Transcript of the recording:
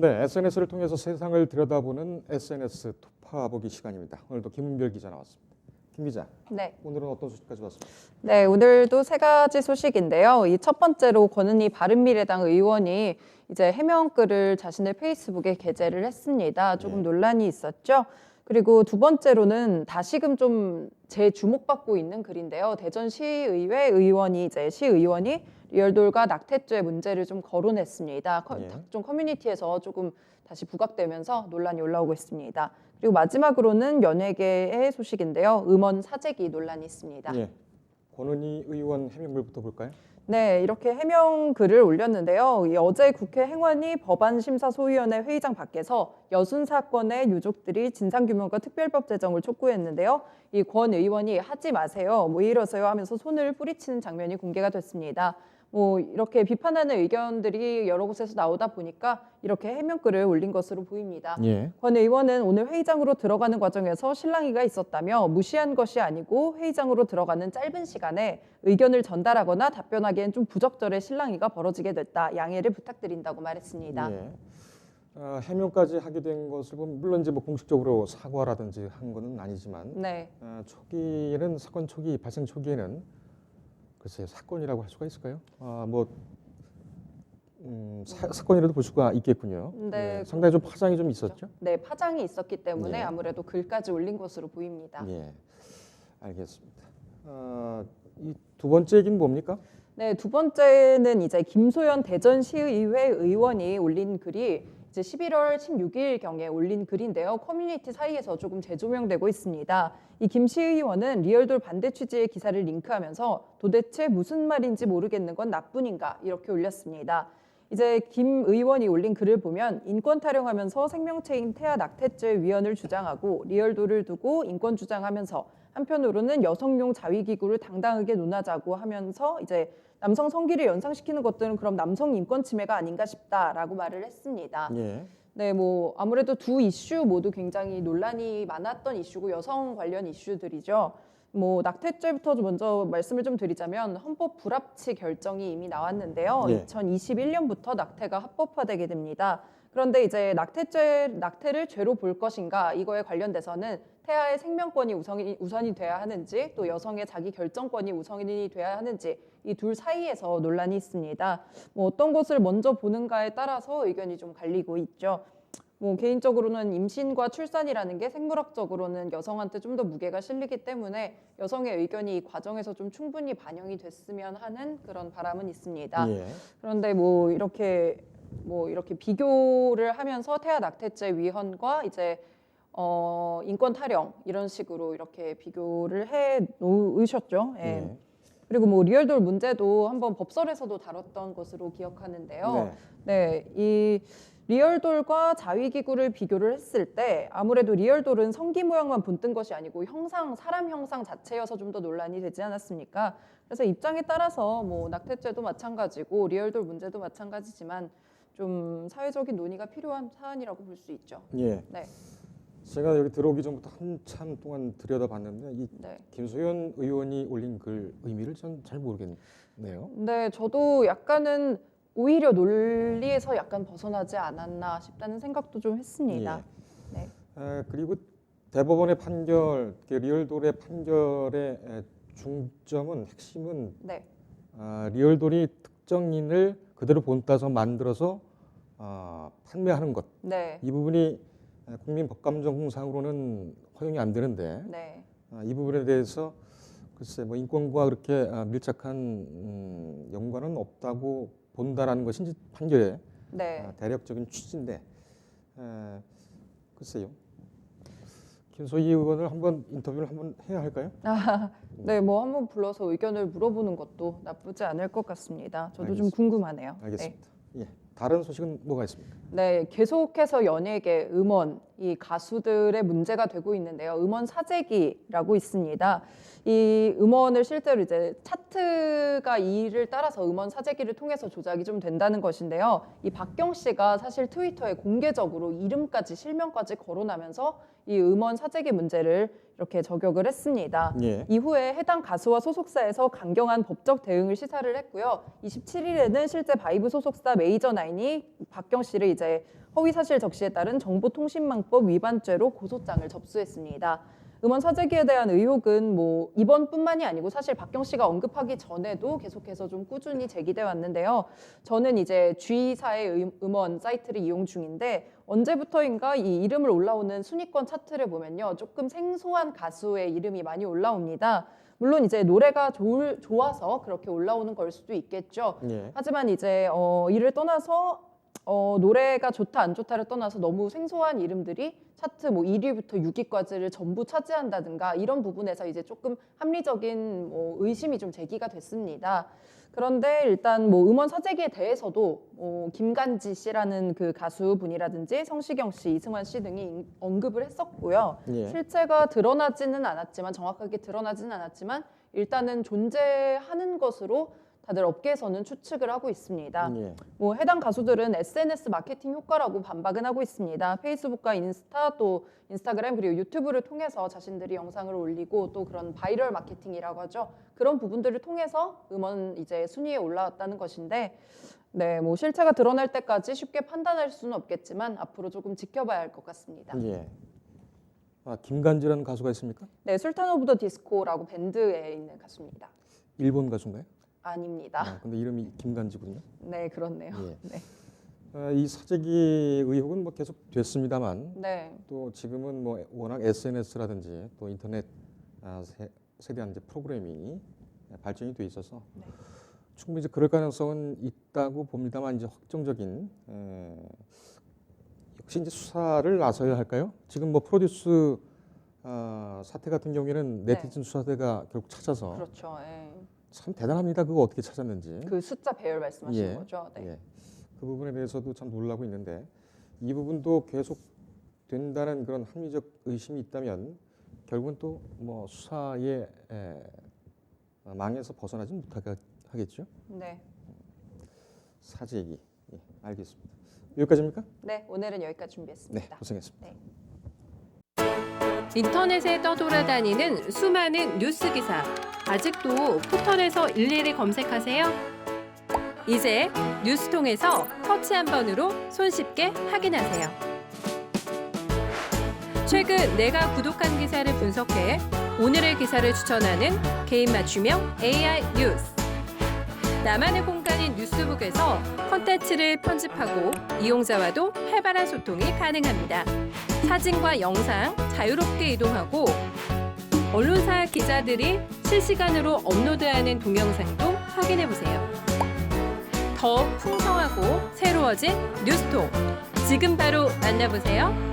네, SNS를 통해서 세상을 들여다보는 SNS 투파보기 시간입니다. 오늘도 김은별 기자 나왔습니다. 김 기자, 네. 오늘은 어떤 소식 가져왔습니까? 네, 오늘도 세 가지 소식인데요. 이 첫 번째로 권은희 바른미래당 의원이 이제 해명글을 자신의 페이스북에 게재를 했습니다. 조금 네. 논란이 있었죠. 그리고 두 번째로는 다시금 좀 재주목받고 있는 글인데요. 대전시의회 의원이 이제 시의원이 리얼돌과 낙태죄 문제를 좀 거론했습니다. 커- 예. 각종 커뮤니티에서 조금 다시 부각되면서 논란이 올라오고 있습니다. 그리고 마지막으로는 연예계의 소식인데요. 음원 사재기 논란이 있습니다. 예, 권은희 의원 해명글부터 볼까요? 네, 이렇게 해명 글을 올렸는데요. 이 어제 국회 행안위 법안심사소위원회 회의장 밖에서 여순 사건의 유족들이 진상규명과 특별법 제정을 촉구했는데요. 이 권 의원이 하지 마세요, 뭐 이러세요 하면서 손을 뿌리치는 장면이 공개가 됐습니다. 뭐 이렇게 비판하는 의견들이 여러 곳에서 나오다 보니까 이렇게 해명글을 올린 것으로 보입니다. 예, 권 의원은 오늘 회의장으로 들어가는 과정에서 실랑이가 있었다며 무시한 것이 아니고 회의장으로 들어가는 짧은 시간에 의견을 전달하거나 답변하기엔 좀 부적절해 실랑이가 벌어지게 됐다. 양해를 부탁드린다고 말했습니다. 예. 어, 해명까지 하게 된 것을 보면 물론 이제 뭐 공식적으로 사과라든지 한 거는 아니지만 네. 어, 초기에는 사건 초기 발생 초기에는 글쎄 사건이라고 할 수가 있을까요? 아, 뭐 음, 사, 사건이라도 볼 수가 있겠군요. 네, 예, 상당히 좀 파장이 좀 있었죠. 네, 파장이 있었기 때문에 예. 아무래도 글까지 올린 것으로 보입니다. 예, 알겠습니다. 어, 이두 번째 얘기는 뭡니까? 네, 두 번째는 이제 김소연 대전시의회 의원이 올린 글이 이제 11월 16일 경에 올린 글인데요. 커뮤니티 사이에서 조금 재조명되고 있습니다. 이 김 시 의원은 리얼돌 반대 취지의 기사를 링크하면서 도대체 무슨 말인지 모르겠는 건 나뿐인가 이렇게 올렸습니다. 이제 김 의원이 올린 글을 보면 인권 타령하면서 생명체인 태아 낙태죄 위헌을 주장하고 리얼돌을 두고 인권 주장하면서 한편으로는 여성용 자위기구를 당당하게 논하자고 하면서 이제 남성 성기를 연상시키는 것들은 그럼 남성 인권 침해가 아닌가 싶다라고 말을 했습니다. 예, 네, 뭐 아무래도 두 이슈 모두 굉장히 논란이 많았던 이슈고 여성 관련 이슈들이죠. 뭐 낙태죄부터 좀 먼저 말씀을 좀 드리자면 헌법 불합치 결정이 이미 나왔는데요. 예. 2021년부터 낙태가 합법화되게 됩니다. 그런데 이제 낙태죄 낙태를 죄로 볼 것인가 이거에 관련돼서는 태아의 생명권이 우선이, 우선이 돼야 하는지 또 여성의 자기 결정권이 우선이 돼야 하는지 이 둘 사이에서 논란이 있습니다. 뭐 어떤 것을 먼저 보는가에 따라서 의견이 좀 갈리고 있죠. 뭐 개인적으로는 임신과 출산이라는 게 생물학적으로는 여성한테 좀 더 무게가 실리기 때문에 여성의 의견이 이 과정에서 좀 충분히 반영이 됐으면 하는 그런 바람은 있습니다. 예, 그런데 뭐 이렇게 뭐 이렇게 비교를 하면서 태아 낙태죄 위헌과 이제 어 인권 타령 이런 식으로 이렇게 비교를 해 놓으셨죠. 예. 예. 그리고 뭐 리얼돌 문제도 한번 법설에서도 다뤘던 것으로 기억하는데요. 네. 네, 이 리얼돌과 자위기구를 비교를 했을 때 아무래도 리얼돌은 성기 모양만 본뜬 것이 아니고 형상, 사람 형상 자체여서 좀 더 논란이 되지 않았습니까? 그래서 입장에 따라서 뭐 낙태죄도 마찬가지고 리얼돌 문제도 마찬가지지만 좀 사회적인 논의가 필요한 사안이라고 볼 수 있죠. 예. 네, 제가 여기 들어오기 전부터 한참 동안 들여다봤는데 이 네. 김소연 의원이 올린 글 의미를 전 잘 모르겠네요. 네, 저도 약간은 오히려 논리에서 약간 벗어나지 않았나 싶다는 생각도 좀 했습니다. 예. 네. 에, 그리고 대법원의 판결, 그 리얼돌의 판결의 에, 중점은 핵심은 네, 아, 리얼돌이 특정인을 그대로 본따서 만들어서 아, 판매하는 것. 네, 이 부분이 에, 국민 법감정상으로는 허용이 안 되는데 네, 아, 이 부분에 대해서 글쎄 뭐 인권과 그렇게 아, 밀착한 음, 연관은 없다고 본다라는 이제 판결의 네. 아, 대략적인 취지인데 에, 글쎄요. 김소희 의원을 한번 인터뷰를 한번 해야 할까요? 네, 뭐 한번 불러서 의견을 물어보는 것도 나쁘지 않을 것 같습니다. 저도 좀 알겠습니다. 궁금하네요. 네. 알겠습니다. 예. 다른 소식은 뭐가 있습니까? 네, 계속해서 연예계, 음원, 이 가수들의 문제가 되고 있는데요. 음원 사재기라고 있습니다. 이 음원을 실제로 이제 차트가 이를 따라서 음원 사재기를 통해서 조작이 좀 된다는 것인데요. 이 박경 씨가 사실 트위터에 공개적으로 이름까지 실명까지 거론하면서 이 음원 사재기 문제를 이렇게 저격을 했습니다. 예. 이후에 해당 가수와 소속사에서 강경한 법적 대응을 시사를 했고요. 27일에는 실제 바이브 소속사 메이저 나인 이 박경 씨를 이제 허위사실 적시에 따른 정보통신망법 위반죄로 고소장을 접수했습니다. 음원 사재기에 대한 의혹은 뭐 이번뿐만이 아니고 사실 박경 씨가 언급하기 전에도 계속해서 좀 꾸준히 제기돼 왔는데요. 저는 이제 G사의 음- 음원 사이트를 이용 중인데 언제부터인가 이 이름을 올라오는 순위권 차트를 보면요. 조금 생소한 가수의 이름이 많이 올라옵니다. 물론 이제 노래가 좋을, 좋아서 그렇게 올라오는 걸 수도 있겠죠. 예. 하지만 이제 어, 이를 떠나서 어, 노래가 좋다 안 좋다를 떠나서 너무 생소한 이름들이 차트 뭐 1위부터 6위까지를 전부 차지한다든가 이런 부분에서 이제 조금 합리적인 뭐 의심이 좀 제기가 됐습니다. 그런데 일단 뭐 음원 사재기에 대해서도 어, 김간지 씨라는 그 가수분이라든지 성시경 씨, 이승환 씨 등이 인- 언급을 했었고요. 예. 실체가 드러나지는 않았지만 정확하게 드러나지는 않았지만 일단은 존재하는 것으로 다들 업계에서는 추측을 하고 있습니다. 예. 뭐 해당 가수들은 SNS 마케팅 효과라고 반박은 하고 있습니다. 페이스북과 인스타 또 인스타그램 그리고 유튜브를 통해서 자신들이 영상을 올리고 또 그런 바이럴 마케팅이라고 하죠. 그런 부분들을 통해서 음원 이제 순위에 올라왔다는 것인데 네, 뭐 실체가 드러날 때까지 쉽게 판단할 수는 없겠지만 앞으로 조금 지켜봐야 할 것 같습니다. 예. 아, 김간지라는 가수가 있습니까? 네, 술탄 오브 더 디스코라고 밴드에 있는 가수입니다. 일본 가수인가요? 아닙니다. 아, 근데 이름이 김간지군요. 네, 그렇네요. 예. 네. 아, 이 사재기 의혹은 뭐 계속 됐습니다만 네. 또 지금은 뭐 워낙 SNS라든지 또 인터넷 아, 세, 세대한 이제 프로그래밍이 발전이 돼 있어서 네. 충분히 이제 그럴 가능성은 있다고 봅니다만 이제 확정적인 에, 역시 이제 수사를 나서야 할까요? 지금 뭐 프로듀스 아, 사태 같은 경우에는 네. 네티즌 수사대가 결국 찾아서 그렇죠. 예. 참 대단합니다. 그거 어떻게 찾았는지. 그 숫자 배열 말씀하시는 예. 거죠. 네. 예. 그 부분에 대해서도 참 놀라고 있는데 이 부분도 계속 된다는 그런 합리적 의심이 있다면 결국은 또 뭐 수사의 에, 어, 망에서 벗어나지 못하겠죠. 네. 사재기. 예, 알겠습니다. 여기까지입니까? 네, 오늘은 여기까지 네, 준비했습니다. 고생했습니다. 인터넷에 떠돌아다니는 수많은 뉴스 기사. 아직도 포털에서 일일이 검색하세요? 이제 뉴스통에서 터치 한 번으로 손쉽게 확인하세요. 최근 내가 구독한 기사를 분석해 오늘의 기사를 추천하는 개인 맞춤형 AI 뉴스. 나만의 공간인 뉴스북에서 컨텐츠를 편집하고 이용자와도 활발한 소통이 가능합니다. 사진과 영상 자유롭게 이동하고 언론사 기자들이 실시간으로 업로드하는 동영상도 확인해 보세요. 더 풍성하고 새로워진 뉴스톡 지금 바로 만나보세요.